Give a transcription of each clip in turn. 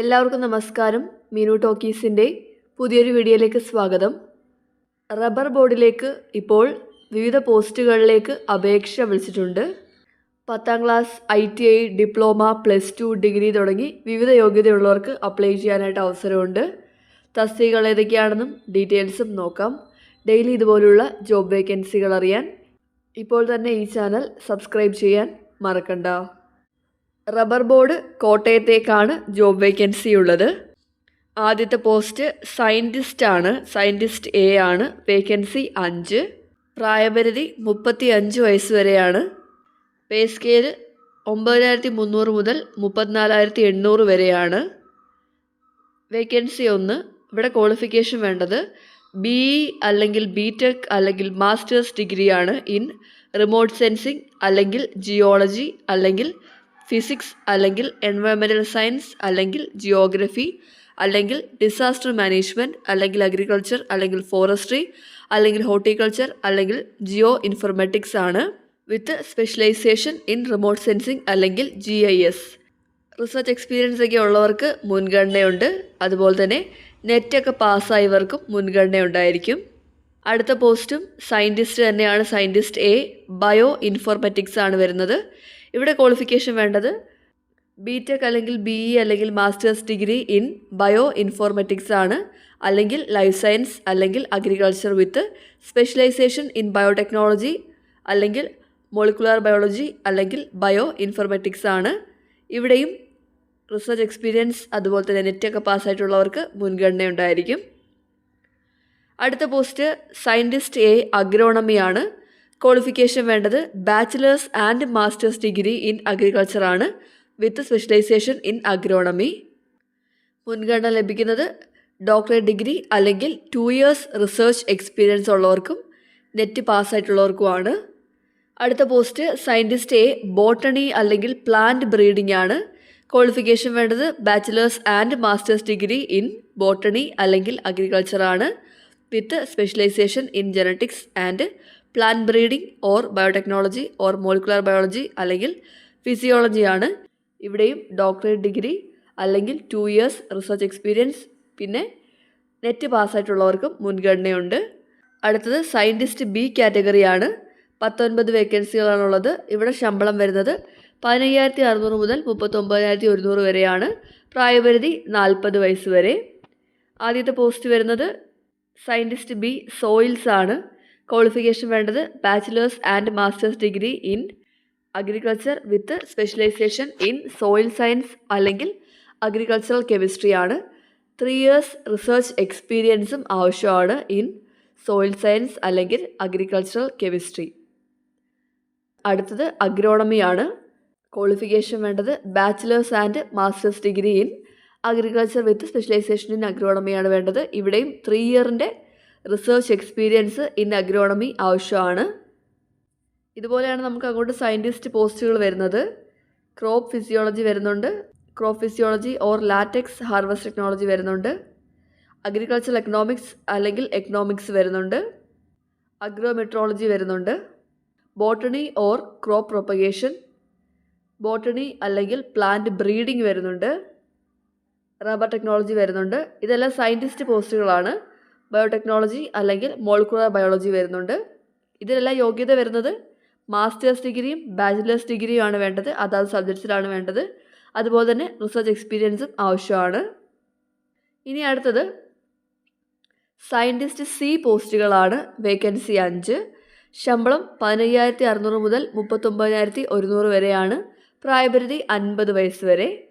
എല്ലാവർക്കും നമസ്കാരം. മീനു ടോക്കീസിന്റെ പുതിയൊരു വീഡിയോയിലേക്ക് സ്വാഗതം. റബ്ബർ ബോർഡിലേക്ക് ഇപ്പോൾ വിവിധ പോസ്റ്റുകളിലേക്ക് അപേക്ഷ വിളിച്ചിട്ടുണ്ട്. പത്താം class I T I diploma plus two degree തുടങ്ങി വിവിധ യോഗ്യതയുള്ളവർക്ക് അപ്ലൈ ചെയ്യാനായിട്ട് അവസരമുണ്ട്. തസ്തികകൾ ഏതൊക്കെയാണെന്നും ഡീറ്റെയിൽസും നോക്കാം. ഡെയിലി ഇതുപോലുള്ള ജോബ് വേക്കൻസികൾ അറിയാൻ ഇപ്പോൾ തന്നെ ഈ ചാനൽ സബ്സ്ക്രൈബ് ചെയ്യാൻ മറക്കണ്ട. റബ്ബർ ബോർഡ് കോട്ടയത്തേക്കാണ് ജോബ് വേക്കൻസി ഉള്ളത്. ആദ്യത്തെ പോസ്റ്റ് സയന്റിസ്റ്റ് ആണ്. സയന്റിസ്റ്റ് എ ആണ്. വേക്കൻസി അഞ്ച്. പ്രായപരിധി മുപ്പത്തി അഞ്ച് വയസ്സ് വരെയാണ്. പേ സ്കെയിൽ ഒമ്പതിനായിരത്തി മുന്നൂറ് മുതൽ മുപ്പത്തിനാലായിരത്തി എണ്ണൂറ് വരെയാണ്. വേക്കൻസി ഒന്ന്. ഇവിടെ ക്വാളിഫിക്കേഷൻ വേണ്ടത് ബി അല്ലെങ്കിൽ ബി ടെക് അല്ലെങ്കിൽ മാസ്റ്റേഴ്സ് ഡിഗ്രിയാണ്. ഇൻ റിമോട്ട് സെൻസിങ് അല്ലെങ്കിൽ ജിയോളജി അല്ലെങ്കിൽ ഫിസിക്സ് അല്ലെങ്കിൽ എൻവയോൺമെന്റൽ സയൻസ് അല്ലെങ്കിൽ ജിയോഗ്രഫി അല്ലെങ്കിൽ ഡിസാസ്റ്റർ മാനേജ്മെന്റ് അല്ലെങ്കിൽ അഗ്രികൾച്ചർ അല്ലെങ്കിൽ ഫോറസ്ട്രി അല്ലെങ്കിൽ ഹോർട്ടിക്കൾച്ചർ അല്ലെങ്കിൽ ജിയോ ഇൻഫർമാറ്റിക്സ് ആണ് with specialisation in remote sensing അല്ലെങ്കിൽ G I S research experience ഒക്കെ ഉള്ളവർക്ക് മുൻഗണനയുണ്ട്. അതുപോലെ തന്നെ നെറ്റൊക്കെ പാസ്സായവർക്കും മുൻഗണന ഉണ്ടായിരിക്കും അടുത്ത പോസ്റ്റും സയന്റിസ്റ്റ് തന്നെയാണ്. സയന്റിസ്റ്റ് എ ബയോ ഇൻഫോർമാറ്റിക്സ് ആണ് വരുന്നത്. ഇവിടെ ക്വാളിഫിക്കേഷൻ വേണ്ടത് ബി ടെക് അല്ലെങ്കിൽ ബി ഇ അല്ലെങ്കിൽ masters degree in bio informatics ആണ്. അല്ലെങ്കിൽ ലൈഫ് സയൻസ് അല്ലെങ്കിൽ agriculture with specialisation in biotechnology അല്ലെങ്കിൽ മോളിക്കുലാർ ബയോളജി അല്ലെങ്കിൽ ബയോ ഇൻഫോർമാറ്റിക്സ് ആണ്. ഇവിടെയും റിസർച്ച് എക്സ്പീരിയൻസ് അതുപോലെ തന്നെ നെറ്റൊക്കെ പാസ്സായിട്ടുള്ളവർക്ക് മുൻഗണന ഉണ്ടായിരിക്കും അടുത്ത പോസ്റ്റ് സയന്റിസ്റ്റ് എ അഗ്രോണമിയാണ് ക്വാളിഫിക്കേഷൻ വേണ്ടത് bachelors and masters degree in agriculture ആണ് വിത്ത് സ്പെഷ്യലൈസേഷൻ ഇൻ അഗ്രോണമി മുൻഗണന ലഭിക്കുന്നത് ഡോക്ടറേറ്റ് ഡിഗ്രി അല്ലെങ്കിൽ ടു ഇയേഴ്സ് റിസർച്ച് എക്സ്പീരിയൻസ് ഉള്ളവർക്കും നെറ്റ് പാസ്സായിട്ടുള്ളവർക്കുമാണ് അടുത്ത പോസ്റ്റ് സയന്റിസ്റ്റ് എ ബോട്ടണി അല്ലെങ്കിൽ പ്ലാന്റ് ബ്രീഡിംഗ് ആണ്. ക്വാളിഫിക്കേഷൻ വേണ്ടത് bachelors and masters degree in botany അല്ലെങ്കിൽ അഗ്രികൾച്ചർ ആണ്. With specialisation in genetics and plant breeding or biotechnology or molecular biology അല്ലെങ്കിൽ ഫിസിയോളജിയാണ് ഇവിടെയും ഡോക്ടറേറ്റ് ഡിഗ്രി അല്ലെങ്കിൽ ടു ഇയേഴ്സ് റിസർച്ച് എക്സ്പീരിയൻസ് പിന്നെ നെറ്റ് പാസ്സായിട്ടുള്ളവർക്കും മുൻഗണനയുണ്ട്. അടുത്തത് സയന്റിസ്റ്റ് ബി കാറ്റഗറിയാണ് പത്തൊൻപത് വേക്കൻസികളാണുള്ളത് ഇവിടെ ശമ്പളം വരുന്നത് പതിനയ്യായിരത്തി അറുന്നൂറ് മുതൽ മുപ്പത്തൊമ്പതിനായിരത്തി ഒരുന്നൂറ് വരെയാണ്. പ്രായപരിധി നാൽപ്പത് വയസ്സ് വരെ. ആദ്യത്തെ പോസ്റ്റ് വരുന്നത് സയന്റിസ്റ്റ് ബി സോയിൽസ് ആണ്. ക്വാളിഫിക്കേഷൻ വേണ്ടത് bachelors and masters degree in agriculture with specialisation in soil science അല്ലെങ്കിൽ അഗ്രികൾച്ചറൽ കെമിസ്ട്രി ആണ്. ത്രീ ഇയേഴ്സ് റിസർച്ച് എക്സ്പീരിയൻസും ആവശ്യമാണ് ഇൻ സോയിൽ സയൻസ് അല്ലെങ്കിൽ അഗ്രികൾച്ചറൽ കെമിസ്ട്രി അടുത്തത് അഗ്രോണമി ആണ്. ക്വാളിഫിക്കേഷൻ വേണ്ടത് bachelors and masters degree in agriculture with specialisation in അഗ്രോണമിയാണ് വേണ്ടത്. ഇവിടെയും ത്രീ ഇയറിന്റെ റിസർച്ച് എക്സ്പീരിയൻസ് ഇൻ അഗ്രോണമി ആവശ്യമാണ്. ഇതുപോലെയാണ് നമുക്ക് അങ്ങോട്ട് സയന്റിസ്റ്റ് പോസ്റ്റുകൾ വരുന്നത്. ക്രോപ്പ് ഫിസിയോളജി വരുന്നുണ്ട്. Crop physiology or latex harvest technology വരുന്നുണ്ട്. അഗ്രികൾച്ചർ എക്കണോമിക്സ് അല്ലെങ്കിൽ എക്കണോമിക്സ് വരുന്നുണ്ട്. അഗ്രോമെട്രോളജി വരുന്നുണ്ട്. Botany or crop propagation botany അല്ലെങ്കിൽ പ്ലാന്റ് ബ്രീഡിംഗ് വരുന്നുണ്ട്. റബ്ബർ ടെക്നോളജി വരുന്നുണ്ട്. ഇതെല്ലാം സയന്റിസ്റ്റ് പോസ്റ്റുകളാണ് ബയോടെക്നോളജി അല്ലെങ്കിൽ മോളിക്കുലർ ബയോളജി വരുന്നുണ്ട്. ഇതിലെല്ലാം യോഗ്യത വരുന്നത് മാസ്റ്റേഴ്സ് ഡിഗ്രിയും ബാച്ചിലേഴ്സ് ഡിഗ്രിയും ആണ് വേണ്ടത്. അതാത് സബ്ജക്ട്സിലാണ് വേണ്ടത്. അതുപോലെ തന്നെ റിസർച്ച് എക്സ്പീരിയൻസും ആവശ്യമാണ്. ഇനി അടുത്തത് സയന്റിസ്റ്റ് സി പോസ്റ്റുകളാണ് വേക്കൻസി അഞ്ച്. ശമ്പളം പതിനയ്യായിരത്തി അറുന്നൂറ് മുതൽ മുപ്പത്തൊമ്പതിനായിരത്തി ഒരുന്നൂറ് വരെയാണ്. പ്രായപരിധി അൻപത് വയസ്സ് വരെ.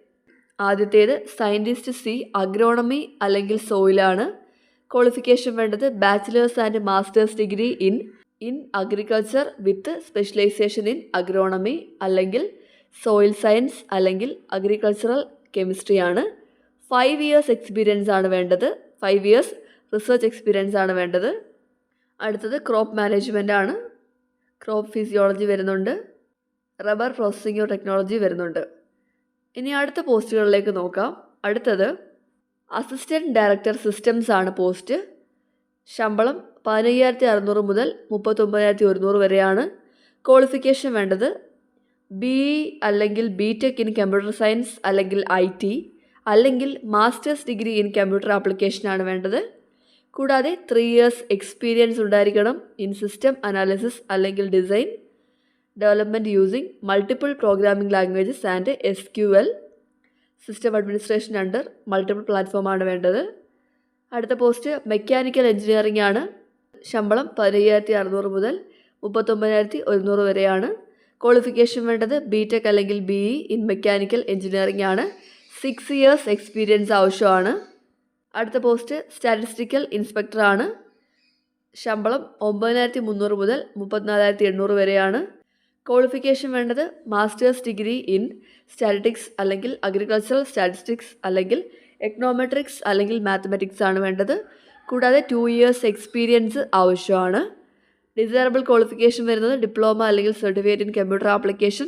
ആദ്യത്തേത് സയന്റിസ്റ്റ് സി അഗ്രോണമി അല്ലെങ്കിൽ സോയിലാണ്. ക്വാളിഫിക്കേഷൻ വേണ്ടത് bachelors and masters degree in in agriculture with specialisation in agronomy അല്ലെങ്കിൽ സോയിൽ സയൻസ് അല്ലെങ്കിൽ അഗ്രികൾച്ചറൽ കെമിസ്ട്രി ആണ്. ഫൈവ് ഇയേഴ്സ് എക്സ്പീരിയൻസ് ആണ് വേണ്ടത്. ഫൈവ് ഇയേഴ്സ് റിസർച്ച് എക്സ്പീരിയൻസ് ആണ് വേണ്ടത്. അടുത്തത് ക്രോപ്പ് മാനേജ്മെന്റ് ആണ്. ക്രോപ്പ് ഫിസിയോളജി വരുന്നുണ്ട്. റബ്ബർ പ്രോസസ്സിംഗ് ടെക്നോളജി വരുന്നുണ്ട്. ഇനി അടുത്ത പോസ്റ്റുകളിലേക്ക് നോക്കാം. അടുത്തത് അസിസ്റ്റന്റ് ഡയറക്ടർ സിസ്റ്റംസ് ആണ് പോസ്റ്റ്. ശമ്പളം പതിനയ്യായിരത്തി അറുന്നൂറ് മുതൽ മുപ്പത്തൊമ്പതിനായിരത്തി ഒരുന്നൂറ് വരെയാണ് ക്വാളിഫിക്കേഷൻ വേണ്ടത്. ബി അല്ലെങ്കിൽ B tech in computer science അല്ലെങ്കിൽ ഐ ടി അല്ലെങ്കിൽ മാസ്റ്റേഴ്സ് ഡിഗ്രി ഇൻ കമ്പ്യൂട്ടർ ആപ്ലിക്കേഷനാണ് വേണ്ടത്. കൂടാതെ ത്രീ ഇയേഴ്സ് എക്സ്പീരിയൻസ് ഉണ്ടായിരിക്കണം ഇൻ സിസ്റ്റം അനാലിസിസ് അല്ലെങ്കിൽ design. Development using multiple programming languages and S Q L. System administration under multiple പ്ലാറ്റ്ഫോമാണ് വേണ്ടത്. അടുത്ത പോസ്റ്റ് മെക്കാനിക്കൽ എഞ്ചിനീയറിംഗ് ആണ്. ശമ്പളം പതിനയ്യായിരത്തി അറുന്നൂറ് മുതൽ മുപ്പത്തൊമ്പതിനായിരത്തി ഒരുന്നൂറ് വരെയാണ്. ക്വാളിഫിക്കേഷൻ വേണ്ടത് ബി ടെക് അല്ലെങ്കിൽ B E in mechanical engineering ആണ്. സിക്സ് ഇയേഴ്സ് എക്സ്പീരിയൻസ് ആവശ്യമാണ്. അടുത്ത പോസ്റ്റ് സ്റ്റാറ്റിസ്റ്റിക്കൽ ഇൻസ്പെക്ടറാണ്. ശമ്പളം ഒമ്പതിനായിരത്തി മുന്നൂറ് മുതൽ മുപ്പത്തിനാലായിരത്തി എണ്ണൂറ് വരെയാണ്. ക്വാളിഫിക്കേഷൻ വേണ്ടത് മാസ്റ്റേഴ്സ് ഡിഗ്രി ഇൻ സ്റ്റാറ്റിസ്റ്റിക്സ് അല്ലെങ്കിൽ അഗ്രികൾച്ചറൽ സ്റ്റാറ്റിസ്റ്റിക്സ് അല്ലെങ്കിൽ എക്കണോമെട്രിക്സ് അല്ലെങ്കിൽ മാത്തമെറ്റിക്സ് ആണ് വേണ്ടത്. കൂടാതെ ടു ഇയേഴ്സ് എക്സ്പീരിയൻസ് ആവശ്യമാണ്. ഡിസൈറബിൾ ക്വാളിഫിക്കേഷൻ വരുന്നത് ഡിപ്ലോമ അല്ലെങ്കിൽ certificate in computer application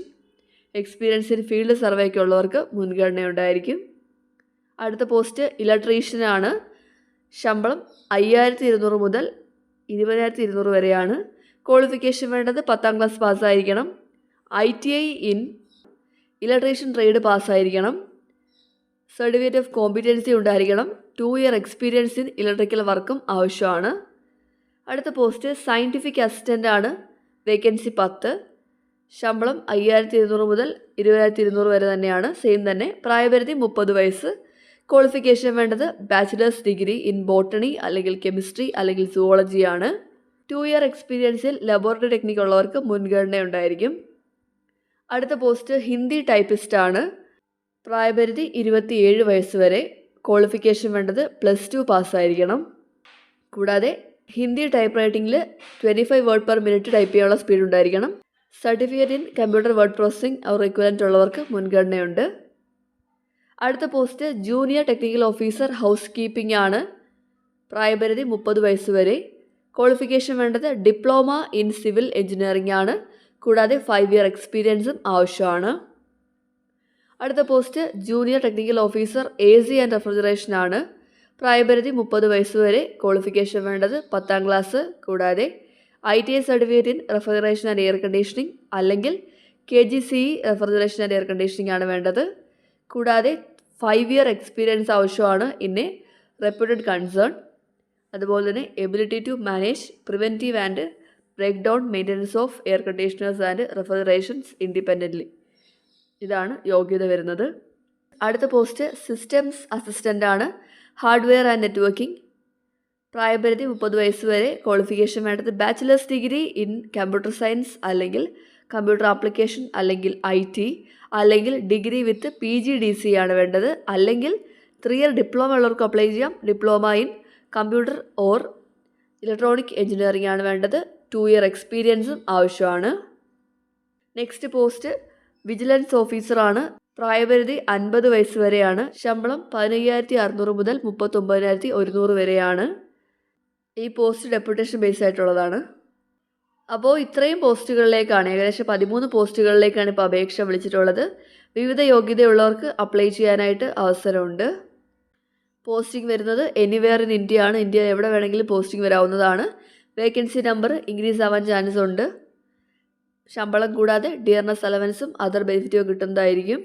experience in field സർവേക്ക് ഉള്ളവർക്ക് മുൻഗണന ഉണ്ടായിരിക്കും അടുത്ത പോസ്റ്റ് ഇലക്ട്രീഷ്യനാണ് ശമ്പളം അയ്യായിരത്തി ഇരുന്നൂറ് മുതൽ ഇരുപതിനായിരത്തി ഇരുന്നൂറ് വരെയാണ്. ക്വാളിഫിക്കേഷൻ വേണ്ടത് പത്താം class പാസ്സായിരിക്കണം I T I in electrician trade പാസ്സായിരിക്കണം certificate of competency ഉണ്ടായിരിക്കണം. Two year experience in electrical വർക്കും ആവശ്യമാണ്. അടുത്ത പോസ്റ്റ് സയന്റിഫിക് അസിസ്റ്റന്റ് ആണ്. വേക്കൻസി പത്ത്. ശമ്പളം അയ്യായിരത്തി ഇരുന്നൂറ് മുതൽ ഇരുപതിനായിരത്തി ഇരുന്നൂറ് വരെ തന്നെയാണ്. സെയിം തന്നെ. പ്രായപരിധി മുപ്പത് വയസ്സ്. ക്വാളിഫിക്കേഷൻ വേണ്ടത് ബാച്ചിലേഴ്സ് ഡിഗ്രി ഇൻ ബോട്ടണി അല്ലെങ്കിൽ കെമിസ്ട്രി അല്ലെങ്കിൽ സുവോളജി ആണ്. ടു ഇയർ എക്സ്പീരിയൻസിൽ ലബോറട്ടറി ടെക്നിക്ക് ഉള്ളവർക്ക് മുൻഗണന ഉണ്ടായിരിക്കും അടുത്ത പോസ്റ്റ് ഹിന്ദി ടൈപ്പിസ്റ്റ് ആണ്. പ്രായപരിധി ഇരുപത്തിയേഴ് വയസ്സ് വരെ. ക്വാളിഫിക്കേഷൻ വേണ്ടത് പ്ലസ് ടു പാസ്സായിരിക്കണം കൂടാതെ Hindi type റൈറ്റിംഗിൽ twenty five word per minute type ചെയ്യാനുള്ള സ്പീഡ് ഉണ്ടായിരിക്കണം. Certificate in computer word processing or equivalent ഉള്ളവർക്ക് മുൻഗണനയുണ്ട്. അടുത്ത post junior technical officer housekeeping ആണ്. പ്രായപരിധി മുപ്പത് വയസ്സ് വരെ. ക്വാളിഫിക്കേഷൻ വേണ്ടത് ഡിപ്ലോമ ഇൻ സിവിൽ എഞ്ചിനീയറിംഗ് ആണ്. കൂടാതെ ഫൈവ് ഇയർ എക്സ്പീരിയൻസും ആവശ്യമാണ്. അടുത്ത post junior technical officer A C and refrigeration ആണ്. പ്രായപരിധി മുപ്പത് വയസ്സ് വരെ ക്വാളിഫിക്കേഷൻ വേണ്ടത് പത്താം ക്ലാസ് കൂടാതെ I T I certificate in refrigeration and air conditioning അല്ലെങ്കിൽ K G C refrigeration and air conditioning ആണ് വേണ്ടത്. കൂടാതെ ഫൈവ് ഇയർ എക്സ്പീരിയൻസ് ആവശ്യമാണ്. ഇന്നെ റെപ്യൂട്ടഡ് കൺസേൺ അതുപോലെ തന്നെ ability to manage preventive and breakdown maintenance of air conditioners and refrigerations independently ഇതാണ് യോഗ്യത വരുന്നത്. അടുത്ത പോസ്റ്റ് സിസ്റ്റംസ് അസിസ്റ്റന്റ് ആണ്. ഹാർഡ്വെയർ ആൻഡ് നെറ്റ്വർക്കിംഗ് പ്രായപരിധി മുപ്പത് വയസ്സ് വരെ. ക്വാളിഫിക്കേഷൻ വേണ്ടത് bachelors degree in computer science അല്ലെങ്കിൽ കമ്പ്യൂട്ടർ ആപ്ലിക്കേഷൻ അല്ലെങ്കിൽ ഐ ടി അല്ലെങ്കിൽ degree with P G D C ആണ് വേണ്ടത്. അല്ലെങ്കിൽ ത്രീ ഇയർ ഡിപ്ലോമ ഉള്ളവർക്ക് അപ്ലൈ ചെയ്യാം. Diploma in computer or electronic engineering ആണ് വേണ്ടത്. ടു ഇയർ എക്സ്പീരിയൻസും ആവശ്യമാണ്. നെക്സ്റ്റ് പോസ്റ്റ് വിജിലൻസ് ഓഫീസറാണ് പ്രായപരിധി അൻപത് വയസ്സ് വരെയാണ്. ശമ്പളം പതിനയ്യായിരത്തി അറുന്നൂറ് മുതൽ മുപ്പത്തൊമ്പതിനായിരത്തി ഒരുന്നൂറ് വരെയാണ്. ഈ പോസ്റ്റ് ഡെപ്യൂട്ടേഷൻ ബേസ് ആയിട്ടുള്ളതാണ്. അപ്പോൾ ഇത്രയും പോസ്റ്റുകളിലേക്കാണ് ഏകദേശം പതിമൂന്ന് പോസ്റ്റുകളിലേക്കാണ് ഇപ്പോൾ അപേക്ഷ വിളിച്ചിട്ടുള്ളത്. വിവിധ യോഗ്യതയുള്ളവർക്ക് അപ്ലൈ ചെയ്യാനായിട്ട് അവസരമുണ്ട്. പോസ്റ്റിംഗ് വരുന്നത് എനിവെയർ ഇൻ ഇന്ത്യ ആണ്. ഇന്ത്യ എവിടെ വേണമെങ്കിലും പോസ്റ്റിംഗ് വരാവുന്നതാണ്. വേക്കൻസി നമ്പർ ഇൻക്രീസ് ആവാൻ ചാൻസ് ഉണ്ട്. ശമ്പളം കൂടാതെ ഡിയർനെസ് അലവൻസും അതർ ബെനിഫിറ്റും കിട്ടുന്നതായിരിക്കും.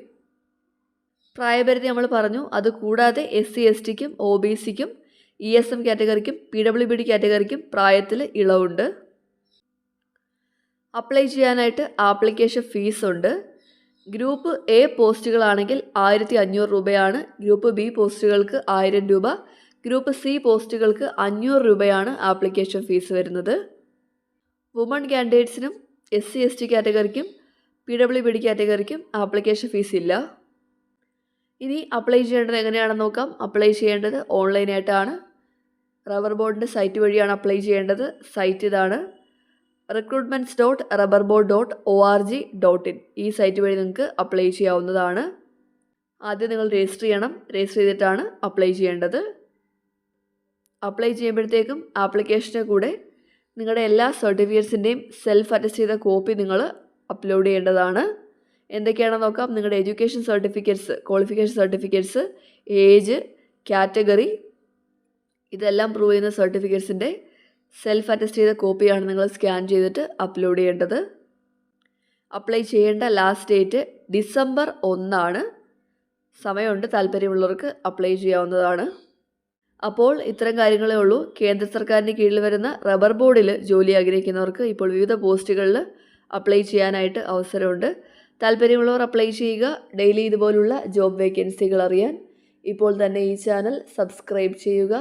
പ്രായപരിധി നമ്മൾ പറഞ്ഞു. അത് കൂടാതെ എസ് സി എസ് ടിക്കും ഒ ബി സിക്കും ഇ എസ് എം കാറ്റഗറിക്കും പി ഡബ്ല്യു ബി ഡി കാറ്റഗറിക്കും പ്രായത്തിൽ ഇളവുണ്ട്. അപ്ലൈ ചെയ്യാനായിട്ട് ആപ്ലിക്കേഷൻ ഫീസ് ഉണ്ട്. ഗ്രൂപ്പ് എ പോസ്റ്റുകളാണെങ്കിൽ ആയിരത്തി അഞ്ഞൂറ് രൂപയാണ്. ഗ്രൂപ്പ് ബി പോസ്റ്റുകൾക്ക് ആയിരം രൂപ. ഗ്രൂപ്പ് സി പോസ്റ്റുകൾക്ക് അഞ്ഞൂറ് രൂപയാണ് ആപ്ലിക്കേഷൻ ഫീസ് വരുന്നത്. വുമൺ കാൻഡിഡേറ്റ്സിനും എസ് സി എസ് ടി കാറ്റഗറിക്കും പി ഡബ്ല്യു ബി ഡി കാറ്റഗറിക്കും ആപ്ലിക്കേഷൻ ഫീസ് ഇല്ല. ഇനി അപ്ലൈ ചെയ്യേണ്ടത് എങ്ങനെയാണെന്ന് നോക്കാം. അപ്ലൈ ചെയ്യേണ്ടത് ഓൺലൈനായിട്ടാണ്. റബ്ബർ ബോർഡിന്റെ സൈറ്റ് വഴിയാണ് അപ്ലൈ ചെയ്യേണ്ടത്. സൈറ്റ് ഇതാണ്. Recruitments dot rubber board dot O R G dot in ഈ സൈറ്റ് വഴി നിങ്ങൾക്ക് അപ്ലൈ ചെയ്യാവുന്നതാണ്. ആദ്യം നിങ്ങൾ രജിസ്റ്റർ ചെയ്യണം. രജിസ്റ്റർ ചെയ്തിട്ടാണ് അപ്ലൈ ചെയ്യേണ്ടത്. അപ്ലൈ ചെയ്യുമ്പോഴത്തേക്കും ആപ്ലിക്കേഷന്റെ കൂടെ നിങ്ങളുടെ എല്ലാ സർട്ടിഫിക്കറ്റ്സിന്റെയും സെൽഫ് അറ്റസ്റ്റ് ചെയ്ത കോപ്പി നിങ്ങൾ അപ്ലോഡ് ചെയ്യേണ്ടതാണ്. എന്തൊക്കെയാണെന്ന് നോക്കാം. നിങ്ങളുടെ education certificates qualification certificates age category ഇതെല്ലാം പ്രൂവ് ചെയ്യുന്ന സർട്ടിഫിക്കറ്റ്സിന്റെ സെൽഫ് അറ്റസ്റ്റ് ചെയ്ത കോപ്പിയാണ് നിങ്ങൾ സ്കാൻ ചെയ്തിട്ട് അപ്ലോഡ് ചെയ്യേണ്ടത്. അപ്ലൈ ചെയ്യേണ്ട ലാസ്റ്റ് ഡേറ്റ് ഡിസംബർ ഒന്നാണ്. സമയമുണ്ട് താല്പര്യമുള്ളവർക്ക് അപ്ലൈ ചെയ്യാവുന്നതാണ്. അപ്പോൾ ഇത്തരം കാര്യങ്ങളേ ഉള്ളൂ. കേന്ദ്ര സർക്കാരിന് കീഴിൽ വരുന്ന റബ്ബർ ബോർഡിൽ ജോലി ആഗ്രഹിക്കുന്നവർക്ക് ഇപ്പോൾ വിവിധ പോസ്റ്റുകളിൽ അപ്ലൈ ചെയ്യാനായിട്ട് അവസരമുണ്ട്. താല്പര്യമുള്ളവർ അപ്ലൈ ചെയ്യുക. ഡെയിലി ഇതുപോലുള്ള ജോബ് വേക്കൻസികൾ അറിയാൻ ഇപ്പോൾ തന്നെ ഈ ചാനൽ സബ്സ്ക്രൈബ് ചെയ്യുക.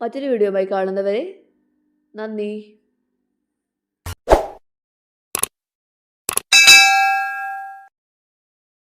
മറ്റൊരു വീഡിയോയുമായി കാണുന്നവരെ നന്ദി